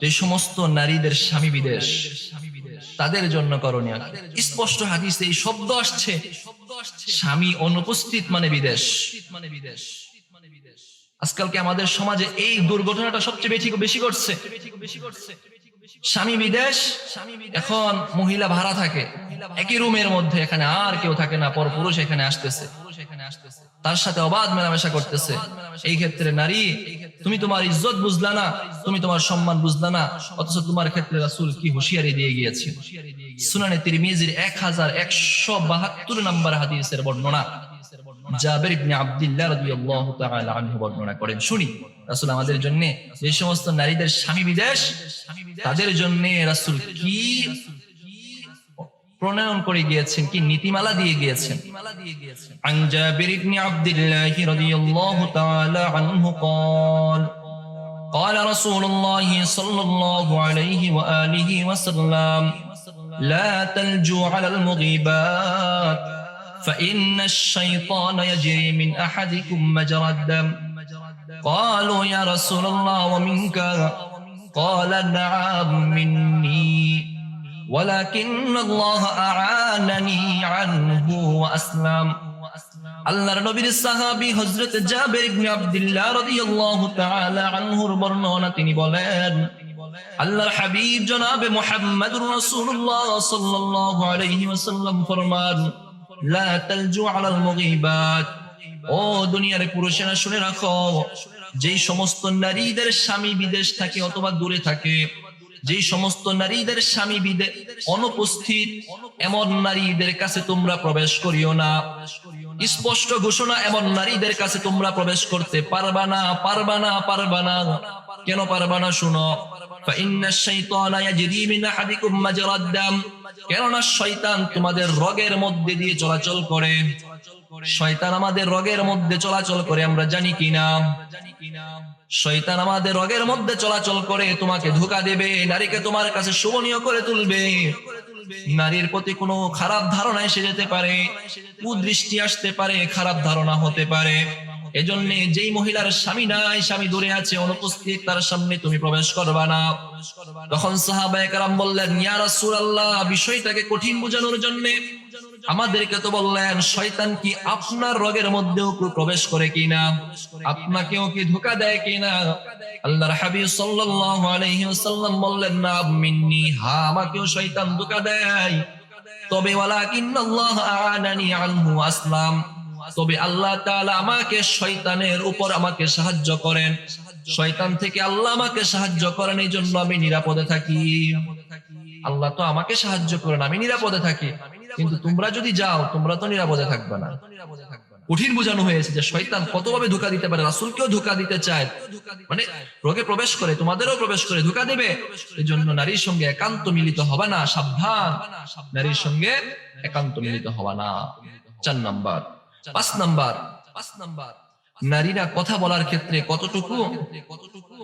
যে সমস্ত নারীদের স্বামী বিদেশ, তাদের জন্য করণীয় স্পষ্ট হাদিসে এই শব্দ আসছে, স্বামী অনুপস্থিত মানে বিদেশ। মানে বিদেশ আজকালকে আমাদের সমাজে এই দুর্ঘটনাটা সবচেয়ে বেশি বেশি করছে স্বামী বিদেশ, এখন মহিলা ভাড়া থাকে, একই রুমের মধ্যে, এখানে আর কেউ থাকে না পর পুরুষ এখানে আসতেছে পুরুষ এখানে আসতেছে। তার সাথে অবাধ মেলামেশা করতেছে। এই ক্ষেত্রে নারী, তুমি তোমার ইজ্জত বুঝলা না, তুমি তোমার সম্মান বুঝলা না, অথচ তোমার ক্ষেত্রে রাসূল কি হুঁশিয়ারি দিয়ে গিয়েছে। সুনানে তিরমিজির এক হাজার একশো বাহাত্তর নম্বর হাদিসের বর্ণনা। জাবের ইবনে আব্দুল্লাহ তাআলা আনহু বর্ণনা করেন। শুনি, রাসূল আমাদের জন্য যে সমস্ত নারীদের স্বামী বিদেশ, তাদের জন্য রাসূল কি প্রণয়ন করে গিয়েছেন কি নীতিমালা দিয়ে গিয়েছেন عن جابر بن عبد الله رضي الله تعالى عنه قال قال رسول الله صلى الله عليه وآله وسلم لا تلجوا على المغيبات فإن الشيطان يجري من أحدكم مجرى الدم قالوا يا رسول الله ومنك قال نعم مني তিনি বলেন, আল্লাহর হাবিব জনাবে সাল্লাল্লাহু আলাইহি ওয়াসাল্লাম ফরমান, লা তালজু আলাল মুগীবাত। ও দুনিয়ার পুরুষেরা শুনে রাখো, যেই সমস্ত নারীদের স্বামী বিদেশ থাকে অথবা দূরে থাকে যে সমস্ত নারীদের স্বামী বিদে অনুপস্থিত, এমন নারীদের কাছে তোমরা প্রবেশ করিও না। স্পষ্ট ঘোষণা, এমন নারীদের কাছে তোমরা প্রবেশ করতে পারবা না পারবা না পারবা না। কেন পারবা না শুনো? কেননা শৈতান তোমাদের রগের মধ্যে দিয়ে চলাচল করে। শয়তান আমাদের রগের মধ্যে চলাচল করে আমরা জানি কিনা শয়তান আমাদের রগের মধ্যে চলাচল করে তোমাকে ধোকা দেবে নারীকে তোমার কাছে শোভনীয় করে তুলবে। নারীর প্রতি কোনো খারাপ ধারণা এসে যেতে পারে কুদৃষ্টি আসতে পারে খারাপ ধারণা হতে পারে। এজন্য যেই মহিলার স্বামী নাই স্বামী দূরে আছে অনুপস্থিত তার সামনে তুমি প্রবেশ করবা না। তখন সাহাবায়ে কেরাম বললেন ইয়া রাসূলুল্লাহ বিষয়টাকে কঠিন বোঝানোর জন্য আমাদেরকে তো বললেন, শয়তান কি আপনার রগের মধ্যেও প্রবেশ করে কিনা? আপনাকেও কি ধোকা দেয় কিনা? আল্লাহর হাবিব সাল্লাল্লাহু আলাইহি ওয়াসাল্লাম বললেন, না, মিন্নি, হা, আমাকেও শয়তান ধোকা দেয়। তবে, ওয়ালাকিন্নাল্লাহ আ'ানানি আনহু আসলাম। তবে আল্লাহ তাআলা আমাকে শয়তানের উপর আমাকে সাহায্য করেন। শয়তান থেকে আল্লাহ আমাকে সাহায্য করেন এই জন্য আমি নিরাপদে থাকি। আল্লাহ তো আমাকে সাহায্য করেন, আমি নিরাপদে থাকি। কিন্তু তোমরা যদি যাও তোমরা তো নিরাপদে থাকবে না। কঠিন বোঝানো হয়েছে যে শয়তান কতভাবে ধোকা দিতে পারে রাসূলকেও ধোকা দিতে চায়। মানে রোগে প্রবেশ করে তোমাদেরও প্রবেশ করে ধোকা দেবে। এই জন্য নারীর সঙ্গে একান্ত মিলিত হবে না সাবধান। নারীর সঙ্গে একান্ত মিলিত হবে না। চার নাম্বার পাঁচ নাম্বার পাঁচ নাম্বার। নারীরা কথা বলার ক্ষেত্রে কতটুকু কতটুকু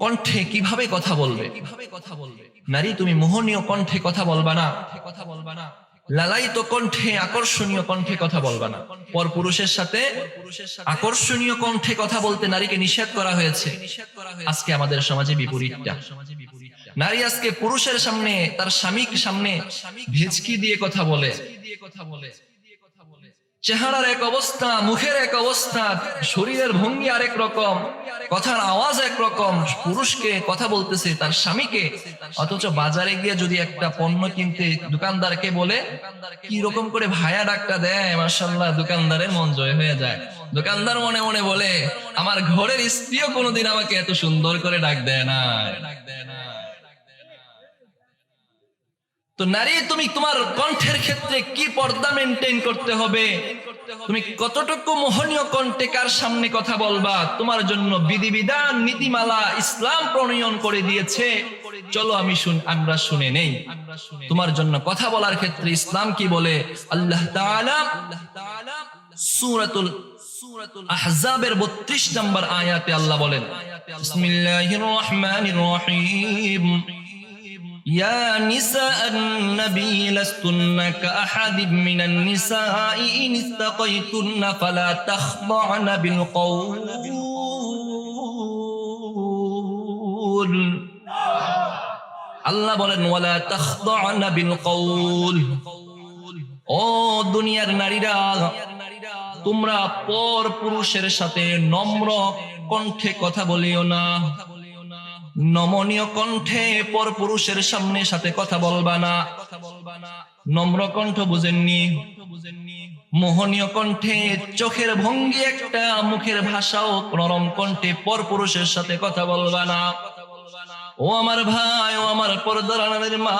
কণ্ঠে কীভাবে কথা বলবে কীভাবে কথা বলবে? নারী, তুমি মোহনীয় কণ্ঠে কথা বলবা না। কথা বলবা না লালায়িত কণ্ঠে আকর্ষণীয় কণ্ঠে কথা বলবা না। পর পুরুষের সাথে আকর্ষণীয় কণ্ঠে কথা বলতে নারীকে নিষেধ করা হয়েছে। আজকে আমাদের সমাজে বিপরীতটা। নারী আজকে পুরুষের সামনে, তার স্বামীর সামনে ভেজকি দিয়ে কথা বলে দিয়ে কথা বলে। চেহারার এক অবস্থা, মুখের এক অবস্থা, শরীরের ভঙ্গি আরেক রকম, কথার আওয়াজ এক রকম, পুরুষকে কথা বলতেছে, তার স্বামীকে। অথচ বাজারে গিয়ে যদি একটা পণ্য কিনতে দোকানদারকে বলে, কি রকম করে ভায়া ডাকটা দেয় মার্শাল্লাহ দোকানদারের মন জয় হয়ে যায়। দোকানদার মনে মনে বলে, আমার ঘরের স্ত্রীও কোনোদিন আমাকে এত সুন্দর করে ডাক দেয় না। ডাক দেয় না তো নারী, তুমি তোমার কণ্ঠের ক্ষেত্রে কি পর্দা মেনটেন করতে হবে? তুমি কতটুকু মোহনীয় কণ্ঠে কার সামনে কথা বলবা? তোমার জন্য বিধিবিধান, নীতিমালা, ইসলাম প্রণয়ন করে দিয়েছে। চলো আমি শুন, আমরা শুনে নেই। তোমার জন্য কথা বলার ক্ষেত্রে ইসলাম কি বলে? আল্লাহ সূরাতুল সূরাতুল আহজাবের 32 নম্বর আয়াতে আল্লাহ বলেন, বিসমিল্লাহির রহমানির রহিম। يا نساء النبي لستن كأحد من النساء إن استقيتن فلا تخضعن بالقول বিল আল্লাহ বলেন ওয়ালা তাখদা'না বিল কওল ও দুনিয়ার নারীরা তোমরা পর পুরুষের সাথে নম্র কণ্ঠে কথা বলিও না নমনীয় কণ্ঠে পর পুরুষের সামনে সাথে কথা বলবা না। নম্র কণ্ঠ বুঝেননি। মোহনীয় কণ্ঠে চোখের ভঙ্গি একটা, মুখের ভাষাও নরম কণ্ঠে পর পুরুষের সাথে কথা বলবা না। ও আমার ভাই, ও আমার পরদারানের মা,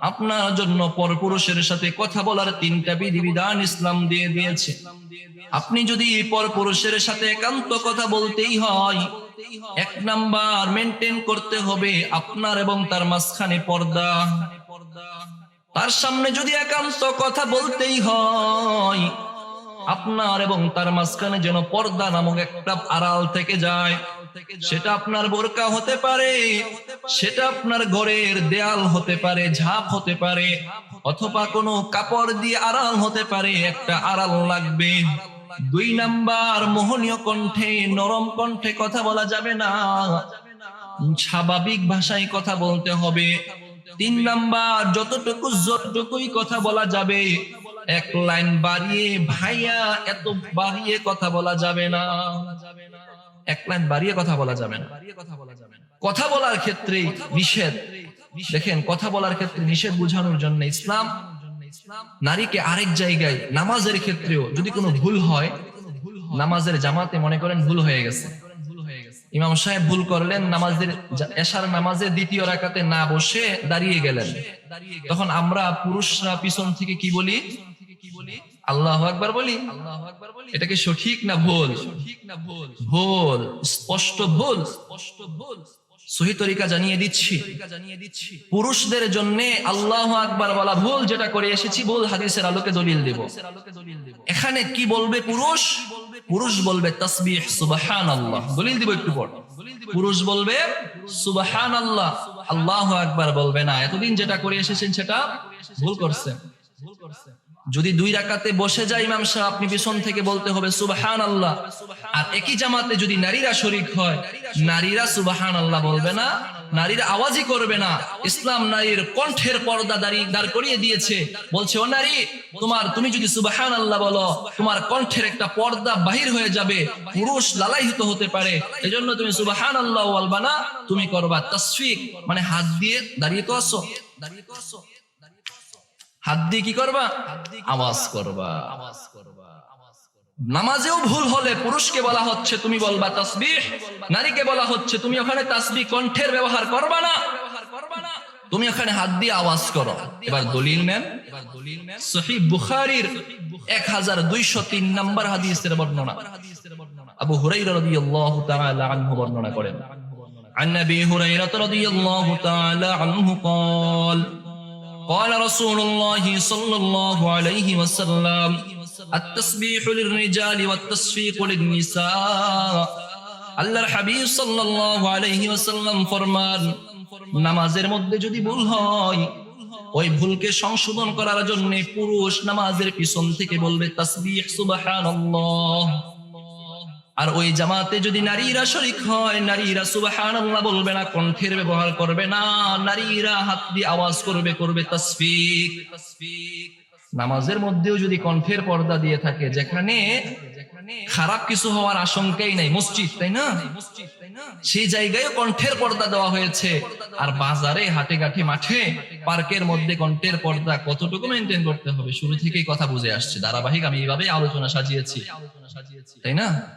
আপনার জন্য পরপুরুষের সাথে কথা বলার তিনটা বিধিবিধান ইসলাম দিয়ে দিয়েছে। আপনি যদি পরপুরুষের সাথে একান্ত কথা বলতেই হয় এক নাম্বার মেনটেন করতে হবে আপনার এবং তার মাঝখানে পর্দা। তার সামনে যদি একান্ত কথা বলতেই হয়, আপনার এবং তার মাঝখানে যেন পর্দা নামক একটা আড়াল থেকে যায়। সেটা আপনার বোরকা হতে পারে, সেটা আপনার ঘরের দেয়াল হতে পারে, ঝাঁপ হতে পারে, অথবা কোনো কাপড় দিয়ে আড়াল হতে পারে, একটা আড়াল লাগবে। দুই নাম্বার মোহনীয় কণ্ঠে, নরম কণ্ঠে কথা বলা যাবে না। স্বাভাবিক ভাষায় কথা বলতে হবে। তিন নাম্বার, যতটুকু যতটুকুই কথা বলা যাবে, এক লাইন বাড়িয়ে ভাইয়া এত বাড়িয়ে কথা বলা যাবে না। এক লাইন বাড়িয়ে কথা বলা যাবে না। কথা বলার ক্ষেত্রে নিষেধ। দেখেন, কথা বলার ক্ষেত্রে নিষেধ বোঝানোর জন্য ইসলাম নারীকে আরেক জায়গায় নামাজের ক্ষেত্রেও যদি কোনো ভুল হয় নামাজের জামাতে মনে করেন ভুল হয়ে গেছে। ইমাম সাহেব ভুল করলেন নামাজের এশার নামাজের দ্বিতীয় রাকাতে না বসে দাঁড়িয়ে গেলেন। তখন আমরা পুরুষরা পিছন থেকে কি বলি? আল্লাহ আকবার বলি। এটা কি সঠিক না ভুল? সঠিক না ভুল? ভুল স্পষ্ট ভুল। স্পষ্ট ভুল। সহি তরিকা জানিয়ে দিচ্ছি। পুরুষদের জন্য আল্লাহ বলা ভুল যেটা করে এসেছি, ভুল হাদিসের আলোকে দলিল দেব। এখানে কি বলবে পুরুষ? পুরুষ বলবে সুবাহান আল্লাহ দলিল দিব একটু পর। পুরুষ বলবে সুবাহান আল্লাহ আল্লাহ বলবে না। এতদিন যেটা করে এসেছেন সেটা ভুল করছেন ভুল করছেন। যদি দুই রাকাতে বসে যায় ইমাম সাহেব, আপনি পিছন থেকে বলতে হবে সুবাহান আল্লাহ আর একই জামাতে যদি নারীরা শরিক হয়, নারীরা সুবাহান আল্লাহ বলবে না, নারীরা আওয়াজই করবে না। ইসলাম নারীর কণ্ঠের পর্দা দাঁড়িয়ে দাঁড় করিয়ে দিয়েছে। বলছে, ও নারী, তোমার, তুমি যদি সুবাহান আল্লাহ বলো, তোমার কণ্ঠের একটা পর্দা বাহির হয়ে যাবে, পুরুষ লালায়িত হতে পারে। এজন্য তুমি সুবাহান আল্লাহ বলবা না তুমি করবা তসফিক। মানে হাত দিয়ে দাঁড়িয়ে তো আসো দাঁড়িয়ে তো আসো হাত দিয়ে কি করবা আওয়াজ করবা আওয়াজ করবা নামাজেও ভুল হলে পুরুষকে বলা হচ্ছে তুমি বলবা তাসবিহ নারীকে বলা হচ্ছে তুমি ওখানে তাসবিহ কণ্ঠের ব্যবহার করবা না তুমি ওখানে হাত দিয়ে আওয়াজ করো এবার দলিল নেন সহি বুখারির এক হাজার দুইশো তিন নম্বর হাদিসের বর্ণনা আবু হুরাইরা রাদিয়াল্লাহু তাআলা আনহু বর্ণনা করেন عن ابي هريره رضي الله تعالى عنه قال قال رسول الله صلى الله عليه وسلم التسبيح للرجال والتصفيق للنساء আল্লাহর হাবিব সাল্লাল্লাহু আলাইহি ওয়াসাল্লাম ফরমান নামাজের মধ্যে যদি ভুল হয় ওই ভুলকে সংশোধন করার জন্য পুরুষ নামাজের পিছন থেকে বলবে তাসবিহ সুবহানাল্লাহ আর ওই জামাতে যদি নারীরা শরিক হয়, নারীরা সুবহানাল্লাহ বলবে না, কণ্ঠের ব্যবহার করবে না, নারীরা হাত দিয়ে আওয়াজ করবে করবে তাসফিক। নামাজের মধ্যেও যদি কণ্ঠের পর্দা দিয়ে থাকে, যেখানে খারাপ কিছু হওয়ার আশঙ্কাই নাই, মসজিদ, তাই না? সেই জায়গায় কণ্ঠের পর্দা দেওয়া হয়েছে। আর বাজারে, হাটে ঘাটে, মাঠে, পার্কের মধ্যে কণ্ঠের পর্দা কতটুকু মেনটেন করতে হবে? শুরু থেকেই কথা বুঝে আসছে। ধারাবাহিক আমি এইভাবেই আলোচনা সাজিয়েছি। তাই না?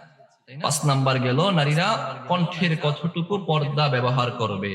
পাঁচ নাম্বার গেল নারীরা কণ্ঠের কতটুকু পর্দা ব্যবহার করবে?